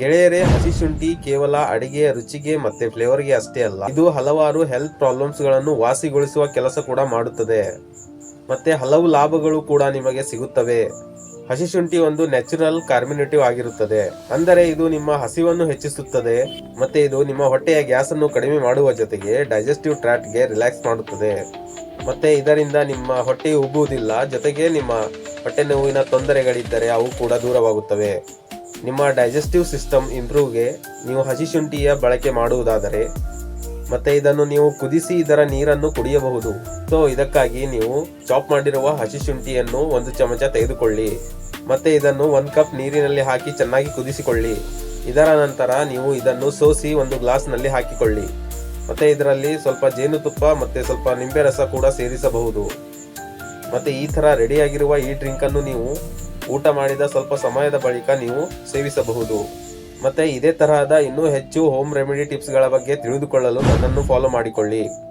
ಗೆಳೆಯರೇ, ಹಸಿ ಶುಂಠಿ ಕೇವಲ ಅಡಿಗೆಯ ರುಚಿಗೆ ಮತ್ತೆ ಫ್ಲೇವರ್ಗೆ ಅಷ್ಟೇ ಅಲ್ಲ, ಇದು ಹಲವಾರು ಹೆಲ್ತ್ ಪ್ರಾಬ್ಲಮ್ಸ್ಗಳನ್ನು ವಾಸಿಗೊಳಿಸುವ ಕೆಲಸ ಕೂಡ ಮಾಡುತ್ತದೆ. ಮತ್ತೆ ಹಲವು ಲಾಭಗಳು ಕೂಡ ನಿಮಗೆ ಸಿಗುತ್ತವೆ. ಹಸಿ ಶುಂಠಿ ಒಂದು ನ್ಯಾಚುರಲ್ ಕಾರ್ಮಿನೇಟಿವ್ ಆಗಿರುತ್ತದೆ. ಅಂದರೆ ಇದು ನಿಮ್ಮ ಹಸಿವನ್ನು ಹೆಚ್ಚಿಸುತ್ತದೆ, ಮತ್ತೆ ಇದು ನಿಮ್ಮ ಹೊಟ್ಟೆಯ ಗ್ಯಾಸ್ ಅನ್ನು ಕಡಿಮೆ ಮಾಡುವ ಜೊತೆಗೆ ಡೈಜೆಸ್ಟಿವ್ ಟ್ರ್ಯಾಟ್ಗೆ ರಿಲ್ಯಾಕ್ಸ್ ಮಾಡುತ್ತದೆ. ಮತ್ತೆ ಇದರಿಂದ ನಿಮ್ಮ ಹೊಟ್ಟೆ ಉಬ್ಬುವುದಿಲ್ಲ, ಜೊತೆಗೆ ನಿಮ್ಮ ಹೊಟ್ಟೆ ನೋವಿನ ತೊಂದರೆಗಳಿದ್ದರೆ ಅವು ಕೂಡ ದೂರವಾಗುತ್ತವೆ. ನಿಮ್ಮ ಡೈಜೆಸ್ಟಿವ್ ಸಿಸ್ಟಮ್ ಇಂಪ್ರೂವ್ಗೆ ನೀವು ಹಸಿ ಶುಂಠಿಯ ಬಳಕೆ ಮಾಡುವುದಾದರೆ, ಮತ್ತೆ ಇದನ್ನು ನೀವು ಕುದಿಸಿ ಇದರ ನೀರನ್ನು ಕುಡಿಯಬಹುದು. ಸೊ ಇದಕ್ಕಾಗಿ ನೀವು ಚಾಪ್ ಮಾಡಿರುವ ಹಸಿ ಶುಂಠಿಯನ್ನು ಒಂದು ಚಮಚ ತೆಗೆದುಕೊಳ್ಳಿ. ಮತ್ತೆ ಇದನ್ನು ಒಂದು ಕಪ್ ನೀರಿನಲ್ಲಿ ಹಾಕಿ ಚೆನ್ನಾಗಿ ಕುದಿಸಿಕೊಳ್ಳಿ. ಇದರ ನಂತರ ನೀವು ಇದನ್ನು ಸೋಸಿ ಒಂದು ಗ್ಲಾಸ್ನಲ್ಲಿ ಹಾಕಿಕೊಳ್ಳಿ. ಮತ್ತೆ ಇದರಲ್ಲಿ ಸ್ವಲ್ಪ ಜೇನುತುಪ್ಪ ಮತ್ತೆ ಸ್ವಲ್ಪ ನಿಂಬೆ ರಸ ಕೂಡ ಸೇರಿಸಬಹುದು. ಮತ್ತೆ ಈ ತರ ರೆಡಿಯಾಗಿರುವ ಈ ಡ್ರಿಂಕ್ ಅನ್ನು ನೀವು ಊಟ ಮಾಡಿದ ಸ್ವಲ್ಪ ಸಮಯದ ಬಳಿಕ ನೀವು ಸೇವಿಸಬಹುದು. ಮತ್ತೆ ಇದೇ ತರಹದ ಇನ್ನೂ ಹೆಚ್ಚು ಹೋಮ್ ರೆಮಿಡಿ ಟಿಪ್ಸ್ಗಳ ಬಗ್ಗೆ ತಿಳಿದುಕೊಳ್ಳಲು ನನ್ನನ್ನು ಫಾಲೋ ಮಾಡಿಕೊಳ್ಳಿ.